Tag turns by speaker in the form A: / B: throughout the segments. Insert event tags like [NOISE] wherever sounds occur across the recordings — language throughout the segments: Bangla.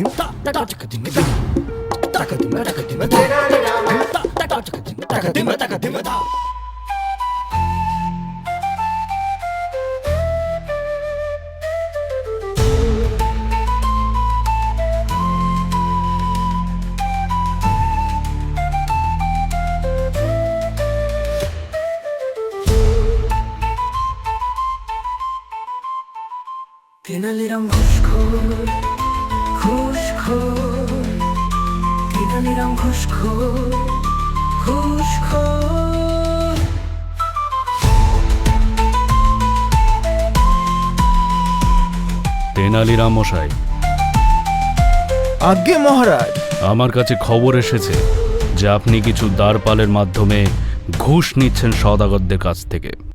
A: తకదిమ తకదిమ తకదిమ తకదిమ తకదిమ ঘুষখোর ঘুষখোর
B: তেনালিরাম মশাই।
C: আজ্ঞে মহারাজ।
B: আমার কাছে খবর এসেছে যে আপনি কিছু দ্বারপালের মাধ্যমে ঘুষ নিচ্ছেন সদাগরদের কাছ থেকে।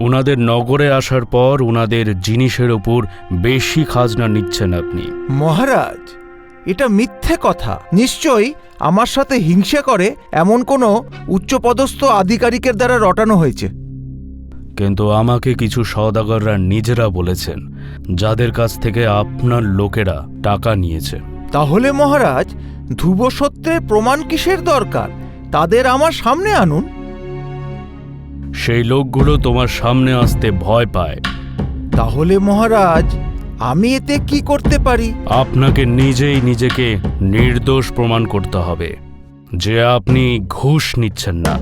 B: উনাদের নগরে আসার পর উনাদের জিনিসের ওপর বেশি খাজনা নিচ্ছেন আপনি।
C: মহারাজ এটা মিথ্যে কথা। নিশ্চয়ই আমার সাথে হিংসা করে এমন কোনো উচ্চপদস্থ আধিকারিকের দ্বারা রটানো হয়েছে।
B: কিন্তু আমাকে কিছু সদাগররা নিজেরা বলেছেন যাদের কাছ থেকে আপনার লোকেরা টাকা নিয়েছে।
C: তাহলে মহারাজ ধ্রুব সত্যের প্রমাণ কিসের দরকার? তাদের আমার সামনে আনুন।
B: সেই লোকগুলো তোমার সামনে আসতে ভয় পায়।
C: তাহলে মহারাজ আমি এতে কি করতে পারি?
B: আপনাকে নিজেই নিজেকে নির্দোষ প্রমাণ করতে হবে। যে আপনি ঘুষ নিচ্ছেন না।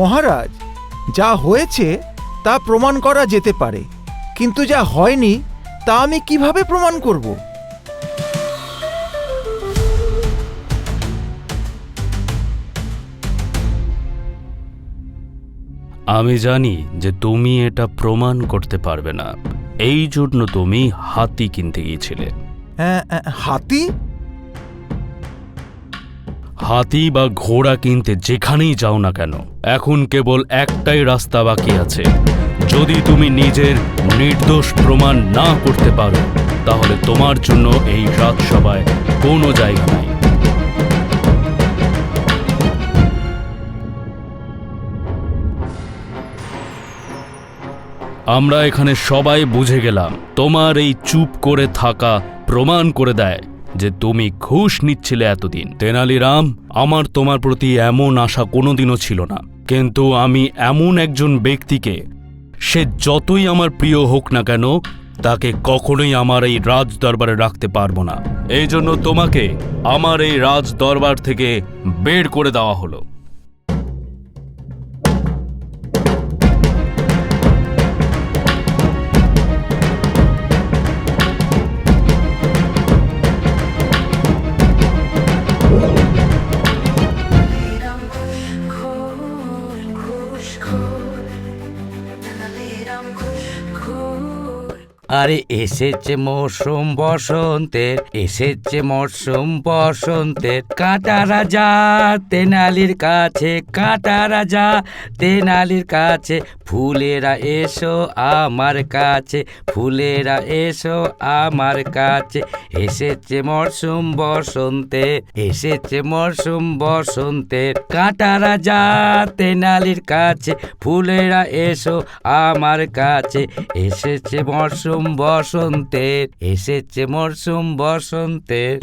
C: মহারাজ যা হয়েছে তা প্রমাণ করা যেতে পারে কিন্তু যা হয়নি তা আমি কীভাবে প্রমাণ করব?
B: আমি জানি যে তুমি এটা প্রমাণ করতে পারবে না। এই জন্য তুমি হাতি কিনতে গিয়েছিলে।
C: হ্যাঁ, হ্যাঁ, হাতি?
B: হাতি বা ঘোড়া কিনতে যেখানেই যাও না কেন এখন কেবল একটাই রাস্তা বাকি আছে। যদি তুমি নিজের নির্দোষ প্রমাণ না করতে পারো, তাহলে তোমার জন্য এই রাজসভায় কোনো জায়গা নাই। আমরা এখানে সবাই বুঝে গেলাম, তোমার এই চুপ করে থাকা প্রমাণ করে দেয়। যে তুমি ঘুষ নিচ্ছিলে এতদিন। তেনালিরাম আমার তোমার প্রতি এমন আশা কোনোদিনও ছিল না। কিন্তু আমি এমন একজন ব্যক্তিকে, সে যতই আমার প্রিয় হোক না কেন, তাকে কখনোই আমার এই রাজ দরবারে রাখতে পারব না। এই জন্য তোমাকে আমার এই রাজ দরবার থেকে বের করে দেওয়া হলো।
D: আরে এসেছে মৌসুম বসন্তের, এসেছে মরশুম বসন্তের। কাঁটা রাজা, তেনালির কাছে, কাঁটা রাজা, তেনালির কাছে। ফুলেরা এসো আমার কাছে, ফুলেরা এসো আমার কাছে। এসেছে মরশুম বসন্তের, এসেছে মরশুম বসন্তের। কাঁটা রাজা, তেনালির কাছে, ফুলেরা এসো আমার কাছে। এসেছে মরশুম বসন্তের এসেছে মরশুম বসন্তের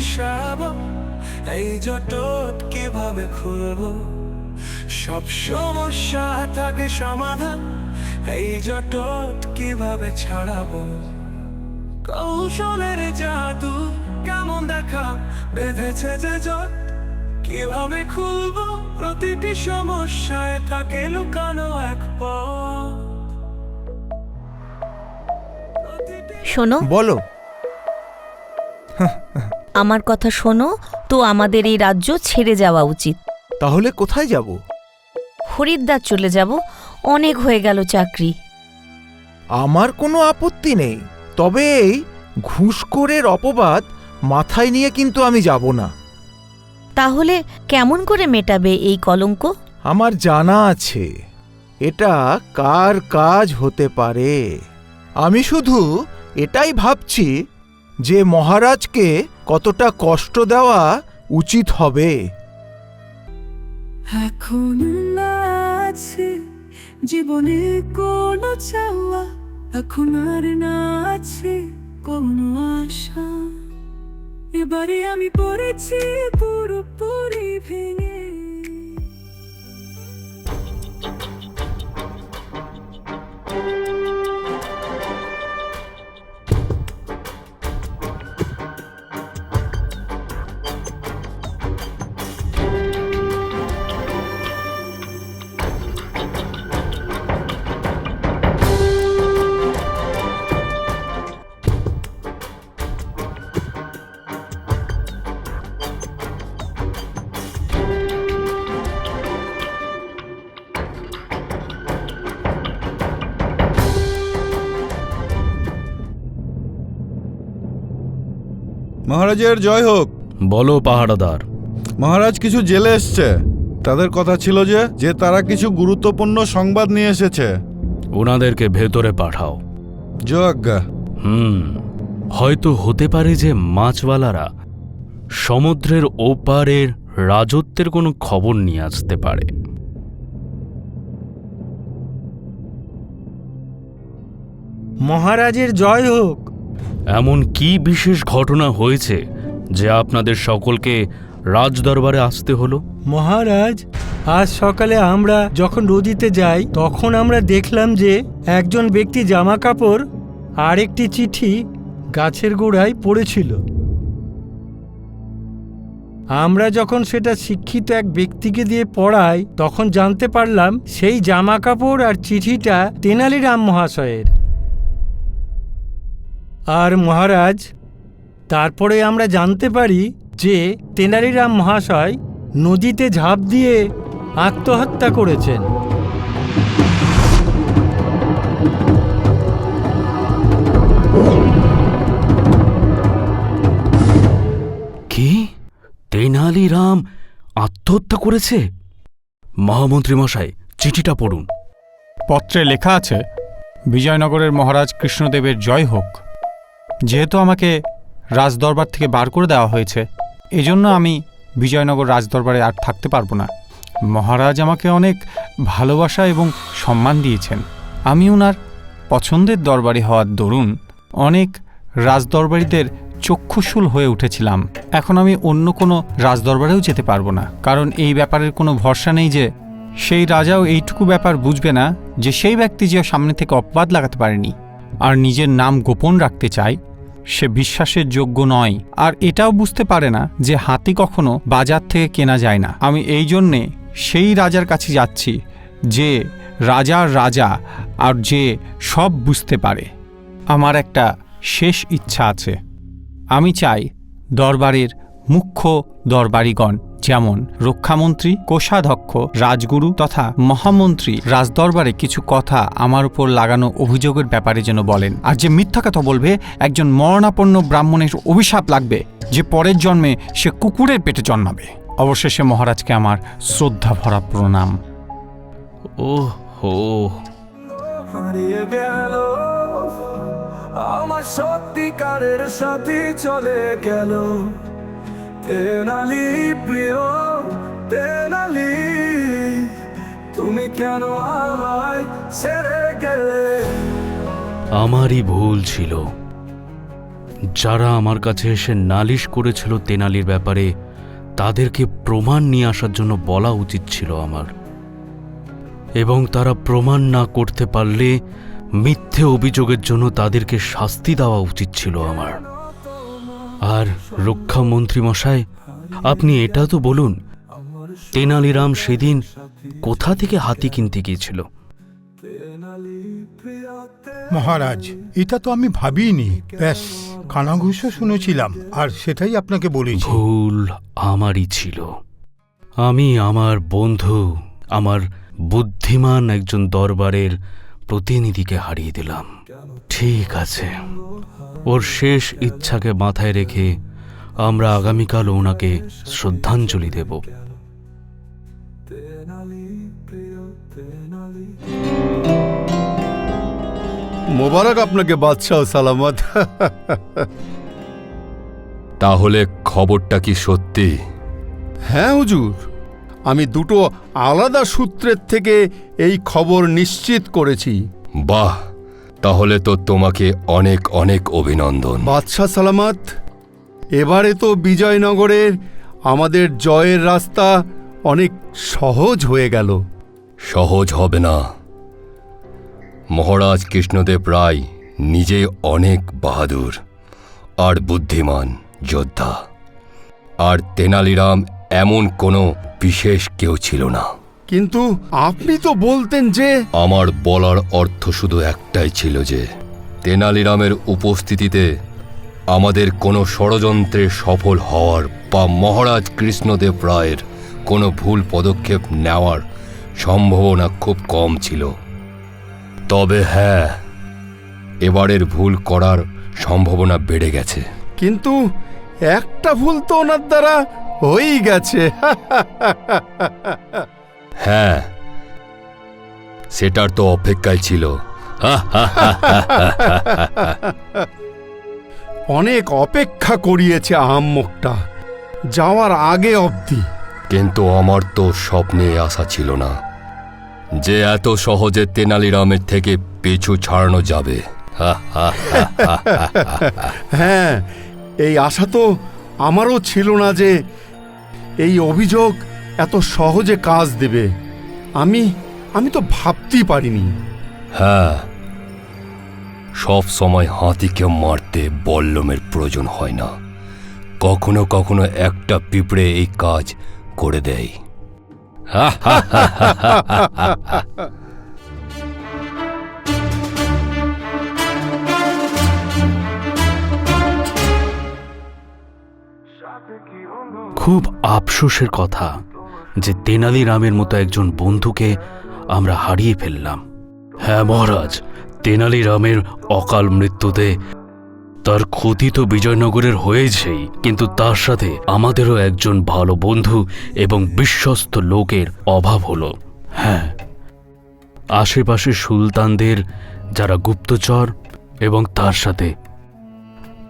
E: এই জটট কীভাবে খুলবো? সব সমস্যা থাকে সমাধান, এই জটট কীভাবে ছাড়াবো? কৌশলের জাদু কেমন দেখা? বেঁধেছে যে জট কীভাবে খুলবো? প্রতিটি সমস্যায় থাকে লুকানো এক পথ।
F: শোনো।
C: বলো। [LAUGHS]
F: আমার কথা শোনো তো আমাদের এই রাজ্য ছেড়ে যাওয়া উচিত।
C: তাহলে কোথায় যাব?
F: হরিদ্বার চলে যাব অনেক হয়ে গেল চাকরি।
C: আমার কোনো আপত্তি নেই তবে এই ঘুষখোরের অপবাদ মাথায় নিয়ে কিন্তু আমি যাব না।
F: তাহলে কেমন করে মেটাবে এই কলঙ্ক?
C: আমার জানা আছে এটা কার কাজ হতে পারে। আমি শুধু এটাই ভাবছি যে মহারাজকে কতটা কষ্ট দেওয়া উচিত হবে।
A: এখন আছে জীবনে কোনো চাওয়া, এখন আর না আছে কোনো আশা। এবারে আমি পড়েছি পুরোপুরি ভেঙে
G: মহারাজের জয় হোক।
B: বলো পাহারাদার।
G: মহারাজ কিছু জেলে এসছে। তাদের কথা ছিল যে যে তারা কিছু গুরুত্বপূর্ণ সংবাদ নিয়ে এসেছে।
B: ওনাদেরকে ভেতরে পাঠাও।
G: যোগ্যা
B: হুম হয়তো হতে পারে যে মাছওয়ালারা সমুদ্রের ওপারের রাজত্বের কোনো খবর নিয়ে আসতে পারে।
H: মহারাজের জয় হোক।
B: এমন কি বিশেষ ঘটনা হয়েছে যে আপনাদের সকলকে রাজদরবারে আসতে হলো?
H: মহারাজ, আজ সকালে আমরা যখন নদীতে যাই, তখন আমরা দেখলাম যে একজন ব্যক্তি জামা কাপড় আর একটি চিঠি গাছের গোড়ায় পড়েছিল। আমরা যখন সেটা শিক্ষিত এক ব্যক্তিকে দিয়ে পড়াই, তখন জানতে পারলাম সেই জামা কাপড় আর চিঠিটা তেনালিরাম মহাশয়ের। আর মহারাজ তারপরে আমরা জানতে পারি যে তেনালিরাম মহাশয় নদীতে ঝাঁপ দিয়ে আত্মহত্যা করেছেন।
B: কি? তেনালিরাম আত্মহত্যা করেছে? মহামন্ত্রী মশাই চিঠিটা পড়ুন।
I: পত্রে লেখা আছে বিজয়নগরের মহারাজ কৃষ্ণদেবের জয় হোক। যেহেতু আমাকে রাজদরবার থেকে বার করে দেওয়া হয়েছে, এজন্য আমি বিজয়নগর রাজদরবারে আর থাকতে পারব না। মহারাজ আমাকে অনেক ভালোবাসা এবং সম্মান দিয়েছেন। আমি ওনার পছন্দের দরবারি হওয়ার দরুন অনেক রাজদরবারিদের চক্ষুশূল হয়ে উঠেছিলাম। এখন আমি অন্য কোনো রাজদরবারেও যেতে পারব না। কারণ এই ব্যাপারের কোনো ভরসা নেই যে সেই রাজাও এইটুকু ব্যাপার বুঝবে না যে সেই ব্যক্তি যে সামনে থেকে অপবাদ লাগাতে পারেনি। আর নিজের নাম গোপন রাখতে চায়, সে বিশ্বাসের যোগ্য নয়। আর এটাও বুঝতে পারে না যে হাতি কখনো বাজার থেকে কেনা যায় না। আমি এই জন্যে সেই রাজার কাছে যাচ্ছি, যে রাজার রাজা আর যে সব বুঝতে পারে। আমার একটা শেষ ইচ্ছা আছে। আমি চাই দরবারের মুখ্য দরবারিগণ যেমন রক্ষামন্ত্রী কোষাধ্যক্ষ রাজগুরু তথা মহামন্ত্রী রাজদরবারে কিছু কথা আমার উপর লাগানো অভিযোগের ব্যাপারে যেন বলেন। আর যে মিথ্যা কথা বলবে একজন মরণাপন্ন ব্রাহ্মণের অভিশাপ লাগবে যে পরের জন্মে সে কুকুরের পেটে জন্মাবে। অবশেষে মহারাজকে আমার শ্রদ্ধা ভরা প্রণাম।
B: ও হো।
E: হারিয়ে গেল আমার সত্যিকারের সাথী চলে গেল। তেনালি প্রিয় তেনালি তুমি কেন আমায় ছেড়ে গেলে?
B: আমারই ভুল ছিল। যারা আমার কাছে এসে নালিশ করেছিল তেনালির ব্যাপারে, তাদেরকে প্রমাণ নিয়ে আসার জন্য বলা উচিত ছিল আমার। এবং তারা প্রমাণ না করতে পারলে মিথ্যে অভিযোগের জন্য তাদেরকে শাস্তি দেওয়া উচিত ছিল আমার। আর রক্ষামন্ত্রী মশাই আপনি এটা তো বলুন তেনালিরাম সেদিন কোথা থেকে হাতি কিনতে গিয়েছিল?
J: মহারাজ এটা তো আমি ভাবিনি। ব্যাস কানাঘুষো শুনেছিলাম আর সেটাই আপনাকে বলি
B: ভুল আমারই ছিল। আমি আমার বন্ধু আমার বুদ্ধিমান একজন দরবারের প্রতিনিধিকে হারিয়ে দিলাম। ঠিক আছে। ওর শেষ ইচ্ছাকে মাথায় রেখে আমরা আগামীকাল ওনাকে শ্রদ্ধাঞ্জলি দেব।
G: মোবারক আপনাকে বাদশাহ সালামত।
K: তাহলে খবরটা কি সত্যি?
G: হ্যাঁ হুজুর। আমি দুটো আলাদা সূত্রের থেকে এই খবর নিশ্চিত করেছি।
K: বাহ তাহলে তো তোমাকে অনেক অনেক অভিনন্দন।
G: বাদশাহ সালামত এবারে তো বিজয়নগরের আমাদের জয়ের রাস্তা অনেক সহজ হয়ে গেল।
K: সহজ হবে না। মহারাজ কৃষ্ণদেব রায় নিজে অনেক বাহাদুর আর বুদ্ধিমান যোদ্ধা। আর তেনালিরাম এমন কোনো বিশেষ কেউ ছিল না।
G: কিন্তু আপনি তো বলতেন যে
K: আমার বলার অর্থ শুধু একটাই ছিল যে তেনালিরামের উপস্থিতিতে আমাদের কোনো ষড়যন্ত্রে সফল হওয়ার বা মহারাজ কৃষ্ণদেব রায়ের কোনো ভুল পদক্ষেপ নেওয়ার সম্ভাবনা খুব কম ছিল। তবে হ্যাঁ এবারের ভুল করার সম্ভাবনা বেড়ে গেছে।
G: কিন্তু একটা ভুল তো ওনার দ্বারা হয়েই গেছে।
K: হ্যাঁ সেটার তো অপেক্ষায় ছিল।
G: অনেক অপেক্ষা করিয়েছে আহাম্মকটা যাওয়ার আগে অবধি।
K: কিন্তু আমার তো স্বপ্নে আশা ছিল না যে এত সহজে তেনালিরামের থেকে পিছু ছাড়ানো যাবে।
G: হ্যাঁ এই আশা তো আমারও ছিল না যে এই অভিযোগ এত সহজে কাজ দেবে। আমি আমি তো ভাবতেই পারিনি।
K: হ্যাঁ সব সময় হাতিকে মারতে বল্লমের প্রয়োজন হয় না। কখনো কখনো একটা পিঁপড়ে এই কাজ করে দেয়। [LAUGHS]
B: খুব আফসোসের কথা যে তেনালি রামের মতো একজন বন্ধুকে আমরা হারিয়ে ফেললাম। হ্যাঁ মহারাজ, তেনালি রামের অকাল মৃত্যুতে তার ক্ষতি তো বিজয়নগরের হয়েছেই, কিন্তু তার সাথে আমাদেরও একজন ভালো বন্ধু এবং বিশ্বস্ত লোকের অভাব হলো। হ্যাঁ আশেপাশে সুলতানদের যারা গুপ্তচর এবং তার সাথে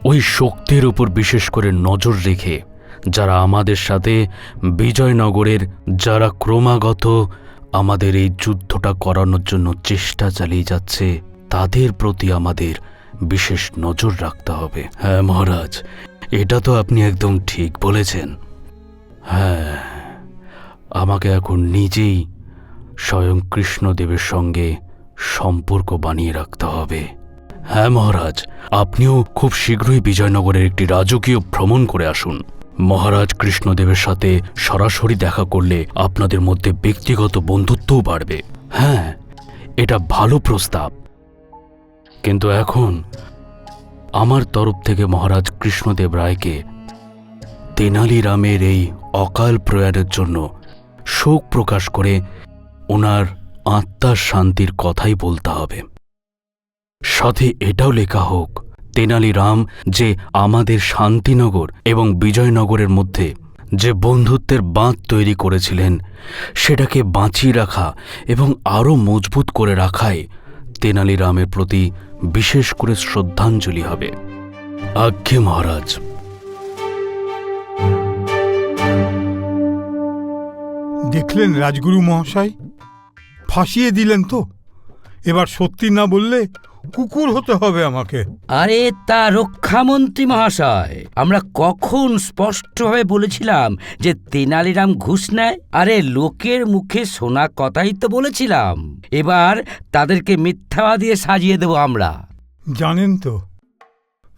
B: ওই শক্তির উপর বিশেষ করে নজর রেখে যারা আমাদের সাথে বিজয়নগরের যারা ক্রমাগত আমাদের এই যুদ্ধটা করানোর জন্য চেষ্টা চালিয়ে যাচ্ছে, তাদের প্রতি আমাদের বিশেষ নজর রাখতে হবে। হ্যাঁ মহারাজ, এটা তো আপনি একদম ঠিক বলেছেন। হ্যাঁ আমাকে এখন নিজেই স্বয়ং কৃষ্ণদেবের সঙ্গে সম্পর্ক বানিয়ে রাখতে হবে। হ্যাঁ মহারাজ, আপনিও খুব শীঘ্রই বিজয়নগরের একটি রাজকীয় ভ্রমণ করে আসুন। মহারাজ কৃষ্ণদেবের সাথে সরাসরি দেখা করলে আপনাদের মধ্যে ব্যক্তিগত বন্ধুত্বও বাড়বে। হ্যাঁ এটা ভালো প্রস্তাব। কিন্তু এখন আমার তরফ থেকে মহারাজ কৃষ্ণদেব রায়কে তেনালি রামের এই অকাল প্রয়াণের জন্য শোক প্রকাশ করে ওনার আত্মার শান্তির কথাই বলতে হবে। সাথে এটাও লেখা হোক তেনালি রাম যে আমাদের শান্তিনগর এবং বিজয়নগরের মধ্যে যে বন্ধুত্বের বাঁধ তৈরি করেছিলেন, সেটাকে বাঁচিয়ে রাখা এবং আরও মজবুত করে রাখাই তেনালি রামের প্রতি বিশেষ করে শ্রদ্ধাঞ্জলি হবে। আজ্ঞে মহারাজ।
J: দেখলেন রাজগুরু মহাশয়? ফাঁসিয়ে দিলেন তো? এবার সত্যি না বললে কুকুর হতে হবে আমাকে।
D: আরে তা রক্ষামন্ত্রী মহাশয় আমরা কখন স্পষ্টভাবে বলেছিলাম যে তেনালিরাম ঘুষ নেয়? আরে লোকের মুখে শোনা কথাই তো বলেছিলাম। এবার তাদেরকে মিথ্যা দিয়ে সাজিয়ে দেব আমরা।
J: জানেন তো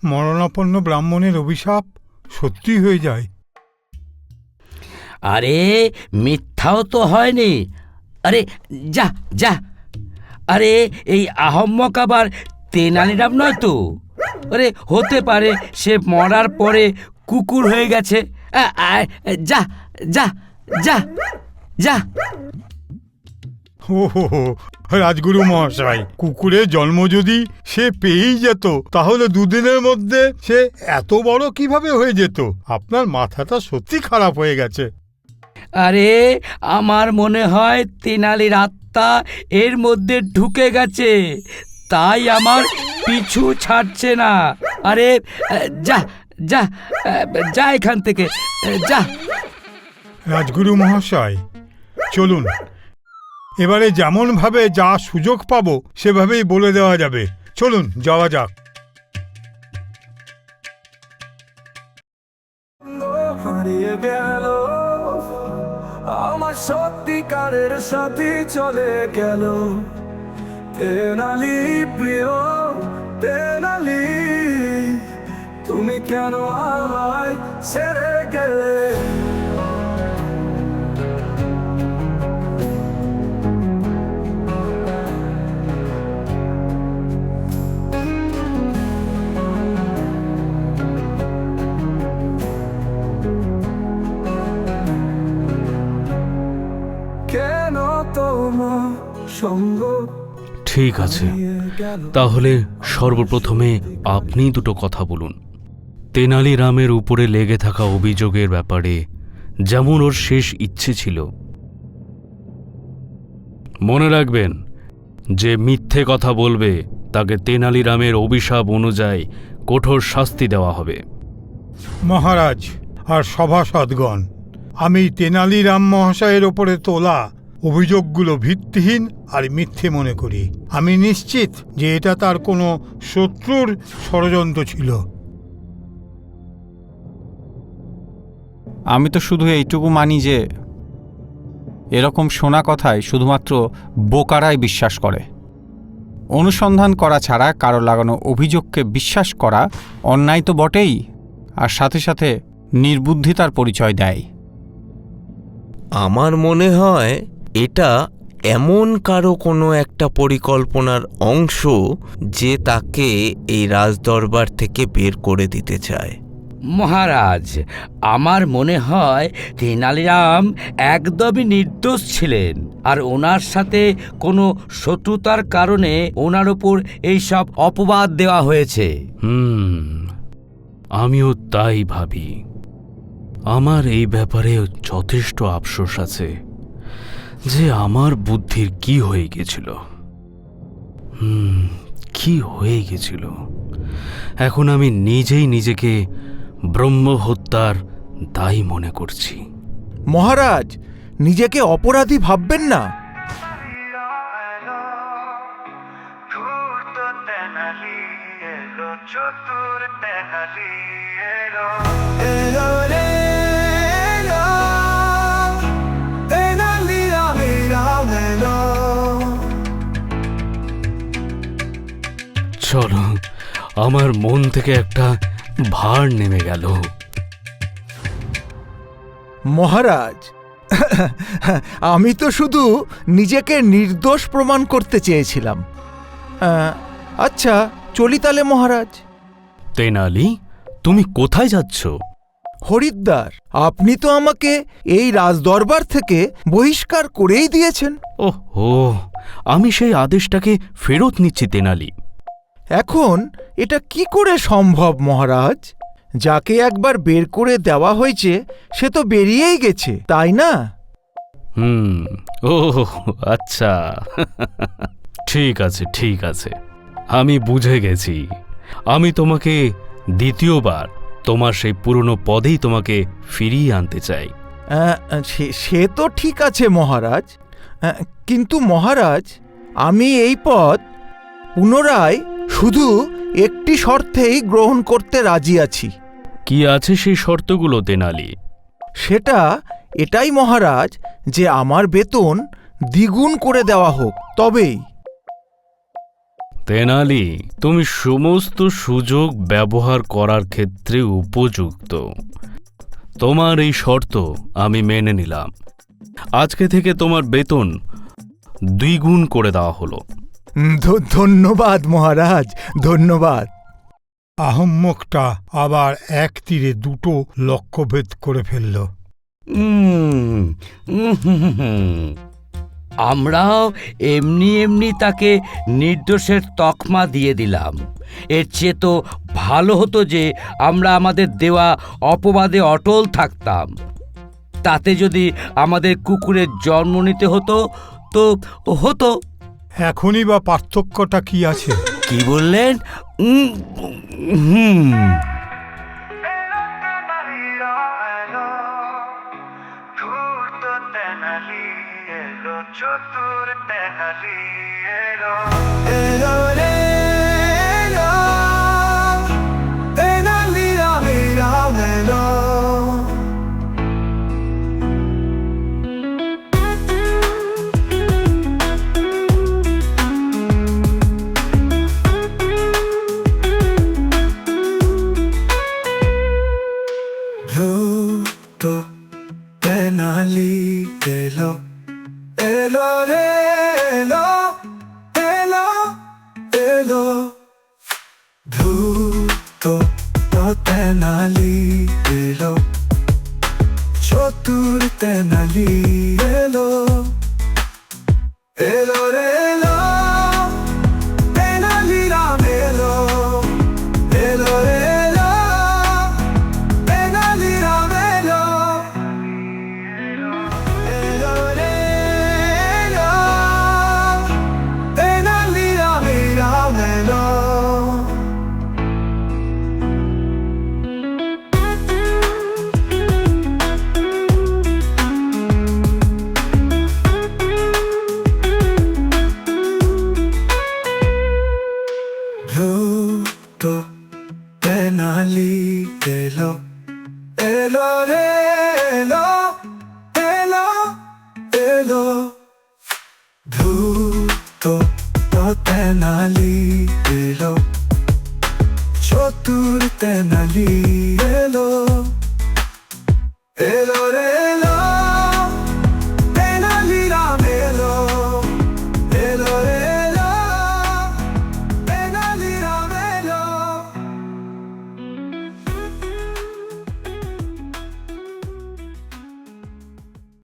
J: মরণাপন্ন ব্রাহ্মণের অভিশাপ সত্যি হয়ে যায়।
D: আরে মিথ্যাও তো হয়নি। আরে যা যা আরে এই আহম্মক আবার তেনালিরাম নয় তো? আরে হতে পারে সে মরার পরে কুকুর হয়ে গেছে। যা যা যা যা।
J: ও রাজগুরু মহাশয় কুকুরের জন্ম যদি সে পেয়েই যেত তাহলে দুদিনের মধ্যে সে এত বড় কীভাবে হয়ে যেত? আপনার মাথাটা সত্যি খারাপ হয়ে গেছে।
D: আরে আমার মনে হয় তেনালির আত্মা এর মধ্যে ঢুকে গেছে। তাই আমার পিছু ছাড়ছে না। আরে যা যা যা এখান থেকে যা।
J: রাজগুরু মহাশয়, চলুন। এবারে যেমনভাবে যা সুযোগ পাবো, সেভাবেই বলে দেওয়া যাবে। চলুন, যাওয়া যাক।
E: সত্যিকারের সাথে চলে গেল। তেনালি প্রিয় তেনালি তুমি কেন আমায় ছেড়ে গেলে? সঙ্গ
B: ঠিক আছে। তাহলে সর্বপ্রথমে আপনি দুটো কথা বলুন। তেনালি রামের উপরে লেগে থাকা অভিযোগের ব্যাপারে যেমন ওর শেষ ইচ্ছে ছিল। মনে রাখবেন যে মিথ্যে কথা বলবে তাকে তেনালি রামের অভিশাপ অনুযায়ী কঠোর শাস্তি দেওয়া হবে।
J: মহারাজ আর সভাসদগণ আমি তেনালি রাম মহাশয়ের ওপরে তোলা অভিযোগগুলো ভিত্তিহীন আর মিথ্যে মনে করি। আমি নিশ্চিত যে এটা তার কোনো শত্রুর ষড়যন্ত্র ছিল।
I: আমি তো শুধু এইটুকু মানি যে এরকম শোনা কথায় শুধুমাত্র বোকারাই বিশ্বাস করে। অনুসন্ধান করা ছাড়া কারও লাগানো অভিযোগকে বিশ্বাস করা অন্যায় তো বটেই আর সাথে সাথে নির্বুদ্ধিতার পরিচয় দেয়।
C: আমার মনে হয় এটা এমন কারও কোনো একটা পরিকল্পনার অংশ যে তাকে এই রাজদরবার থেকে বের করে দিতে চায়।
D: মহারাজ আমার মনে হয় তেনালিরাম একদমই নির্দোষ ছিলেন আর ওনার সাথে কোনো শত্রুতার কারণে ওনার ওপর এইসব অপবাদ দেওয়া হয়েছে।
B: হুম আমিও তাই ভাবি। আমার এই ব্যাপারে যথেষ্ট আফসোস আছে। যে আমার বুদ্ধির কি হয়ে গেছিল? হুম কি হয়ে গেছিল? এখন আমি নিজেই নিজেকে ব্রহ্ম হত্যার দায়ী মনে করছি।
C: মহারাজ নিজেকে অপরাধী ভাববেন না।
E: এলো।
B: চলো আমার মন থেকে একটা ভার নেমে গেল।
C: মহারাজ [LAUGHS] আমি তো শুধু নিজেকে নির্দোষ প্রমাণ করতে চেয়েছিলাম। আচ্ছা চলি তালে মহারাজ।
B: তেনালি তুমি কোথায় যাচ্ছ?
C: হরিদ্বার আপনি তো আমাকে এই রাজদরবার থেকে বহিষ্কার করেই দিয়েছেন।
B: ওহো আমি সেই আদেশটাকে ফেরত নিচ্ছি তেনালি।
C: এখন এটা কি করে সম্ভব মহারাজ? যাকে একবার বের করে দেওয়া হয়েছে সে তো বেরিয়েই গেছে তাই না?
B: হুম ও আচ্ছা। ঠিক আছে ঠিক আছে। আমি বুঝে গেছি। আমি তোমাকে দ্বিতীয়বার তোমার সেই পুরনো পদেই তোমাকে ফিরিয়ে আনতে চাই।
C: সে- তো ঠিক আছে মহারাজ। কিন্তু মহারাজ আমি এই পদ পুনরায় শুধু একটি শর্তেই গ্রহণ করতে রাজি আছি।
B: কি আছে সেই শর্তগুলো তেনালি?
C: সেটা এটাই মহারাজ যে আমার বেতন দ্বিগুণ করে দেওয়া হোক তবেই।
B: তেনালি তুমি সমস্ত সুযোগ ব্যবহার করার ক্ষেত্রে উপযুক্ত। তোমার এই শর্ত আমি মেনে নিলাম। আজকে থেকে তোমার বেতন দ্বিগুণ করে দেওয়া হলো।
C: ধন্যবাদ মহারাজ ধন্যবাদ।
J: আহম্মকটা আবার এক তীরে দুটো লক্ষ্যভেদ করে ফেলল।
D: উম, উম হুম হুম হুম। আমরাও এমনি এমনি তাকে নির্দোষের তকমা দিয়ে দিলাম। এর চেয়ে তো ভালো হতো যে আমরা আমাদের দেওয়া অপবাদে অটল থাকতাম। তাতে যদি আমাদের কুকুরের জন্ম নিতে হতো তো হতো।
J: এখনই বা পার্থক্যটা কি আছে?
D: কি বললেন? উম, হুম।
E: এলো রে এলো। ভূত তেনালি এলো চতুর তেনালি